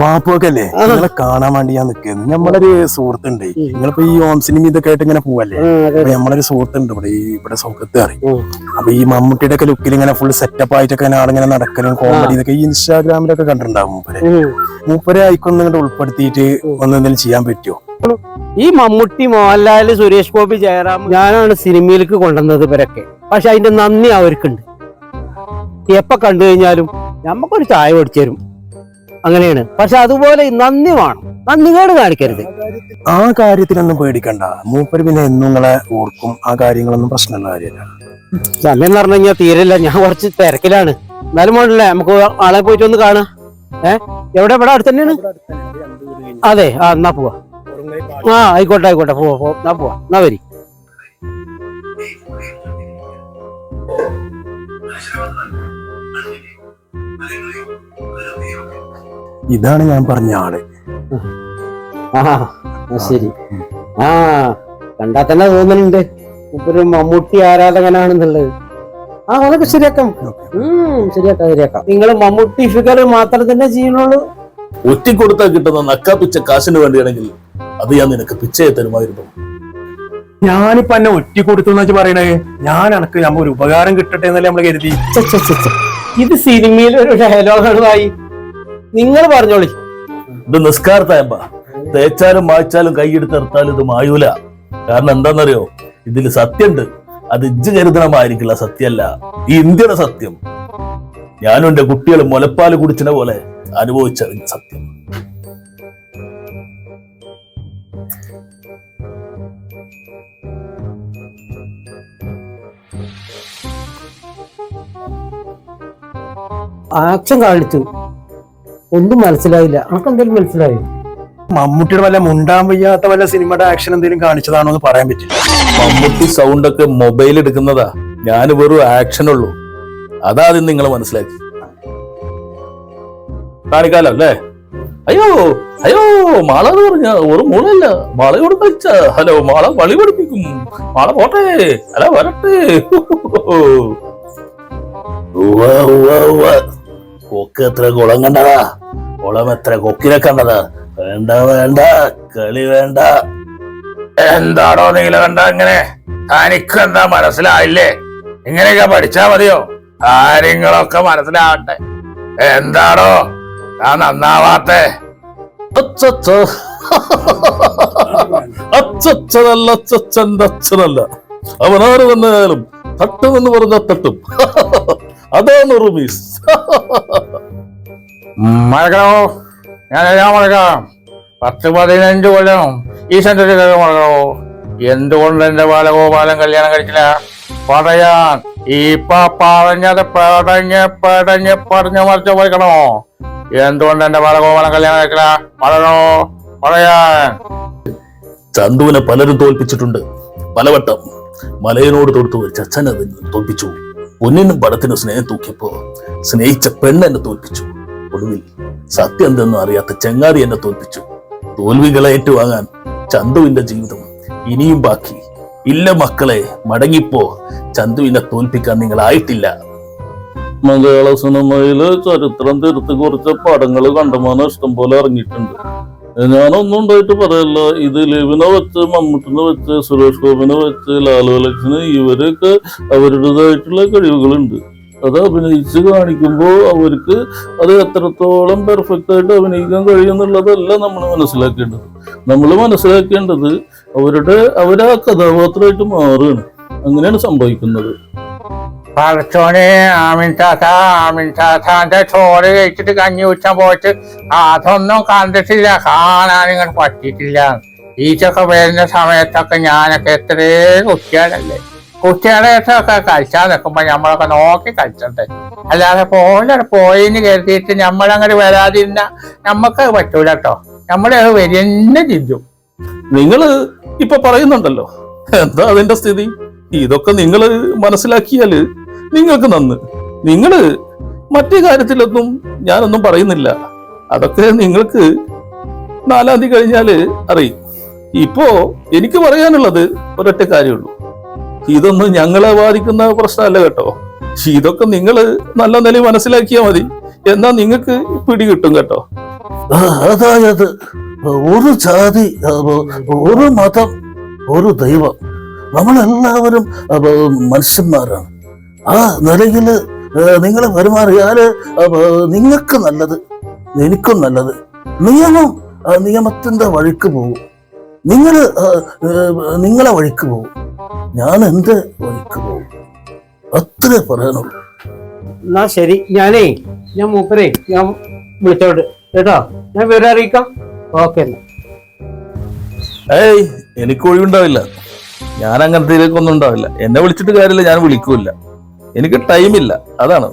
വാപ്പൊക്കല്ലേ നിങ്ങളെ കാണാൻ വേണ്ടി ഞാൻ നിൽക്കുന്നു നമ്മളൊരു സുഹൃത്തുണ്ട്. നിങ്ങളിപ്പോ ഈ ഓം സിനിമ ഇതൊക്കെ ആയിട്ട് ഇങ്ങനെ പോവല്ലേ? അപ്പൊ നമ്മളൊരു സുഹൃത്തുണ്ട് ഇവിടെ ഇവിടെ സൗഖ്യത്ത് അറി അപ്പൊ ഈ മമ്മൂട്ടിയുടെ ഒക്കെ ലുക്കിൽ ഇങ്ങനെ ഫുൾ സെറ്റപ്പ് ആയിട്ടൊക്കെ ആളിങ്ങനെ നടക്കലും കോമഡി ഇതൊക്കെ ഈ ഇൻസ്റ്റാഗ്രാമിലൊക്കെ കണ്ടിട്ടുണ്ടാവും മൂപ്പരെ. മൂപ്പരെ ആയിക്കൊന്നും ഇങ്ങോട്ട് ഉൾപ്പെടുത്തിയിട്ട് ഒന്നെന്തെങ്കിലും ചെയ്യാൻ പറ്റുമോ ഈ മമ്മൂട്ടി മോഹൻലാൽ സുരേഷ് ഗോപി ജയറാം ഞാനാണ് സിനിമയിലേക്ക് കൊണ്ടുവന്നത് ഇവരൊക്കെ. പക്ഷെ അതിന്റെ നന്ദി അവർക്കുണ്ട്. എപ്പോ കണ്ടു കഴിഞ്ഞാലും നമുക്കൊരു ചായ പഠിച്ചു തരും. അങ്ങനെയാണ്. പക്ഷെ അതുപോലെ നന്ദി വേണം. നന്ദി കേട് കാണിക്കരുത്. ആ കാര്യത്തിലൊന്നും പേടിക്കണ്ട. മൂപ്പര് പിന്നെ എന്നും നിങ്ങളെ ഓർക്കും. ആ കാര്യങ്ങളൊന്നും പ്രശ്നമുള്ള കാര്യമല്ല. സമയം പറഞ്ഞു കഴിഞ്ഞാൽ തീരല്ല ഞാൻ കുറച്ച് തിരക്കിലാണ്. എന്നാലും വേണ്ടല്ലേ നമുക്ക് ആളെ പോയിട്ട് ഒന്ന് കാണാം. ഏ? എവിടെ? ഇവിടെ അടുത്ത് തന്നെയാണ്? അതെ. ആ എന്നാ പോവാ. ആ ആയിക്കോട്ടെ ആയിക്കോട്ടെ. പോവാ പോവാ എന്നാ പോവാ. എന്നാ വരി. ഇതാണ് ഞാൻ പറഞ്ഞ ആൾ. ശരി. ആ കണ്ടാ തന്നെ തോന്നുന്നുണ്ട്. ഒരു മമ്മൂട്ടി ആരാധകനാണെന്നുള്ളത്. ആ അതൊക്കെ ശരിയാക്കാം. ഉം ശരിയാക്കാം ശരിയാക്കാം. നിങ്ങൾ മമ്മൂട്ടി ഫിഗർ മാത്രം തന്നെ ചെയ്യണുള്ളൂ ഒറ്റിക്കൊടുത്താൽ കിട്ടുന്ന നക്കാപ്പിച്ച കാശിന് വേണ്ടിയാണെങ്കിൽ അത് ഞാൻ നിനക്ക് പിച്ചയെ തരുമായിരുന്നു. ഞാനിപ്പോ എന്നെ ഒറ്റി കൊടുത്തു എന്ന് പറയണേ? ഞാൻ എനക്ക് നമ്മ ഒരു ഉപകാരം കിട്ടട്ടെ എന്നല്ലേ നമ്മൾ കരുതി. ഇത് സിനിമയിൽ ഒരു ഡയലോഗായി നിങ്ങൾ പറഞ്ഞോളി. ഇത് നിസ്കാരത്തായമ്പ തേച്ചാലും മായ്ച്ചാലും കൈയെടുത്ത് നിർത്താലും ഇത് മായൂല. കാരണം എന്താണെന്നറിയോ? ഇതിൽ സത്യമുണ്ട് അത് ഇജ്ജ് കരുതണമായിരിക്കില്ല സത്യമല്ല. ഈ ഇന്ത്യയുടെ സത്യം. ഞാനും എന്റെ കുട്ടികൾ മുലപ്പാൽ കുടിച്ചിന പോലെ അനുഭവിച്ചറിഞ്ഞ സത്യം. ആക്ഷൻ കാണിച്ചു. ഒന്നും മനസ്സിലായില്ല. അനക്ക് എന്തെങ്കിലും മനസ്സിലായി? മമ്മൂട്ടിയുടെ വല്ല മുണ്ടാൻ വയ്യാത്ത വല്ല സിനിമയുടെ ആക്ഷൻ എന്തെങ്കിലും കാണിച്ചതാണോ എന്ന് പറയാൻ പറ്റില്ല. മമ്മൂട്ടി സൗണ്ട് ഒക്കെ മൊബൈൽ എടുക്കുന്നതാ. ഞാൻ വെറും ആക്ഷൻ ഉള്ളൂ. അതാദ്യം നിങ്ങൾ മനസ്സിലാക്കി. കാണിക്കാലോ അല്ലേ? അയ്യോ അയ്യോ മാള എന്ന് പറഞ്ഞ ഒരു മൂളല്ല. മാളയോട് കളിച്ച. ഹലോ മാള വളി പഠിപ്പിക്കും. മാള പോട്ടെ. അല്ല വരട്ടെ. ഉവ്വ, ഉവ്വ, ഉവ്വ. കൊക്ക് എത്ര കുളം കണ്ടതാ? കുളം എത്ര കൊക്കിനെ കണ്ടതാ? വേണ്ട വേണ്ട കളി വേണ്ട. എന്താണോ നീല കണ്ട ഇങ്ങനെ? തനിക്ക് എന്താ മനസ്സിലായില്ലേ? ഇങ്ങനെയൊക്കെ പഠിച്ചാ മതിയോ? കാര്യങ്ങളൊക്കെ മനസ്സിലാവട്ടെ എന്താണോ ഞാൻ നന്നാവാത്തെ. അച്ചച്ചതല്ല അച്ചച്ചന്റെ അച്ഛനല്ല. അവനാര് തന്നെയായാലും തട്ടുമെന്ന് പറഞ്ഞ തട്ടും. അതാണ് റുമീസ് മഴക്കണോ ഞാൻ എല്ലാം മഴക്കാം പത്ത് പതിനഞ്ച് കൊല്ലം ഈ സെന്ററിൽ മഴക്കണോ എന്തുകൊണ്ട് എന്റെ ബാലഗോപാലൻ കല്യാണം കഴിച്ചില്ല? പറയാൻ. ഇപ്പൊ പറഞ്ഞത് പടഞ്ഞ് പടഞ്ഞ് പറഞ്ഞു മറിച്ച് പോയിക്കണോ എന്തുകൊണ്ട് എന്റെ ബാലഗോപാലൻ കല്യാണം കഴിക്കില്ല പറയണോ? പറയാൻ. ചന്തുവിനെ പലരും തോൽപ്പിച്ചിട്ടുണ്ട്. പലവട്ടം മലയനോട് തൊടുത്തു ചച്ചനെ തോൽപ്പിച്ചു. പൊന്നിനും പടത്തിനും സ്നേഹം തൂക്കിയപ്പോ സ്നേഹിച്ച പെണ്ണ് എന്നെ തോൽപ്പിച്ചു. ഒടുവിൽ സത്യം എന്തെന്നും അറിയാത്ത ചെങ്ങാതി എന്നെ തോൽപ്പിച്ചു. തോൽവികളെ ഏറ്റുവാങ്ങാൻ ചന്തുവിന്റെ ജീവിതം ഇനിയും ബാക്കി. ഇല്ല മക്കളെ മടങ്ങിപ്പോ ചന്തുവിനെ തോൽപ്പിക്കാൻ നിങ്ങൾ ആയിട്ടില്ല. മലയാള സിനിമയിൽ ചരിത്രം തിരുത്തി കുറിച്ച പടങ്ങൾ കണ്ടമാനം ഇഷ്ടം പോലെ ഇറങ്ങിയിട്ടുണ്ട്. ഞാനൊന്നും ഉണ്ടായിട്ട് പറയല്ല. ഇത് ലിവിനെ വെച്ച് മമ്മൂട്ടിനെ വെച്ച് സുരേഷ് ഗോപിനെ വെച്ച് ലാലു അലക്ഷന് ഇവരൊക്കെ അവരുടേതായിട്ടുള്ള കഴിവുകളുണ്ട്. അത് അഭിനയിച്ച് കാണിക്കുമ്പോൾ അവർക്ക് അത് എത്രത്തോളം പെർഫെക്റ്റ് ആയിട്ട് അഭിനയിക്കാൻ കഴിയുന്നുള്ളതല്ല നമ്മൾ മനസ്സിലാക്കേണ്ടത്. നമ്മൾ മനസ്സിലാക്കേണ്ടത് അവരുടെ അവരാ കഥാപാത്രമായിട്ട് മാറുകയാണ്. അങ്ങനെയാണ് സംഭവിക്കുന്നത്. പഠിച്ചോനെ ആമിൻ താത്ത ആമിൻ താത്താന്റെ ചോറ് കഴിച്ചിട്ട് കഞ്ഞി ഉച്ചാൻ പോയിട്ട് അതൊന്നും കണ്ടിട്ടില്ല കാണാൻ ഇങ്ങനെ പറ്റിയിട്ടില്ല. ഈച്ചൊക്കെ വരുന്ന സമയത്തൊക്കെ ഞാനൊക്കെ എത്രയേ കുട്ടികളല്ലേ. കുട്ടികളെ ഒക്കെ കളിച്ചാൽ നിൽക്കുമ്പോ നമ്മളൊക്കെ നോക്കി കഴിച്ചിട്ട്. അല്ലാതെ പോലെ പോയിന്ന് കരുതിയിട്ട് നമ്മളങ്ങനെ വരാതിരുന്ന നമ്മക്ക് പറ്റൂല കേട്ടോ നമ്മളെ വരുന്ന ചിന്തും നിങ്ങൾ ഇപ്പൊ പറയുന്നുണ്ടല്ലോ. എന്താ അതിന്റെ സ്ഥിതി? ഇതൊക്കെ നിങ്ങൾ മനസ്സിലാക്കിയാൽ നിങ്ങൾക്ക് നന്ന്. നിങ്ങൾ മറ്റു കാര്യത്തിലൊന്നും ഞാനൊന്നും പറയുന്നില്ല. അതൊക്കെ നിങ്ങൾക്ക് നാലാം തീയതി കഴിഞ്ഞാൽ അറിയും. ഇപ്പോ എനിക്ക് പറയാനുള്ളത് ഒരൊറ്റ കാര്യമുള്ളൂ. ഇതൊന്നും ഞങ്ങളെ ബാധിക്കുന്ന പ്രശ്നമല്ല കേട്ടോ. ഇതൊക്കെ നിങ്ങൾ നല്ല നില മനസ്സിലാക്കിയാൽ മതി. എന്നാ നിങ്ങൾക്ക് പിടി കിട്ടും കേട്ടോ. അതായത് ഒരു ജാതി ഒരു മതം ഒരു ദൈവം. നമ്മളെല്ലാവരും മനുഷ്യന്മാരാണ്. ആ നിലയിൽ നിങ്ങൾ പെരുമാറിയാൽ നിങ്ങൾക്ക് നല്ലത് എനിക്കും നല്ലത്. നിയമം നിയമത്തിന്റെ വഴിക്ക് പോകും. നിങ്ങൾ നിങ്ങളെ വഴിക്ക് പോകും. ഞാൻ എന്റെ വഴിക്ക് പോകും. അത്രേ പറയാനുള്ളൂ. എന്നാ ശരി ഞാനേ ഞാൻ മൂപ്പരേ ഞാൻ വിളിച്ചോട്ട് കേട്ടോ? ഞാൻ വിവരം അറിയിക്കാം? ഓക്കെ ഏയ് എനിക്ക് ഒഴിവുണ്ടാവില്ല. ഞാൻ അങ്ങനത്തെ ഇതിലേക്കൊന്നും ഉണ്ടാവില്ല. എന്നെ വിളിച്ചിട്ട് കാര്യമില്ല ഞാൻ വിളിക്കൂല എനിക്ക് ടൈമില്ല അതാണ്.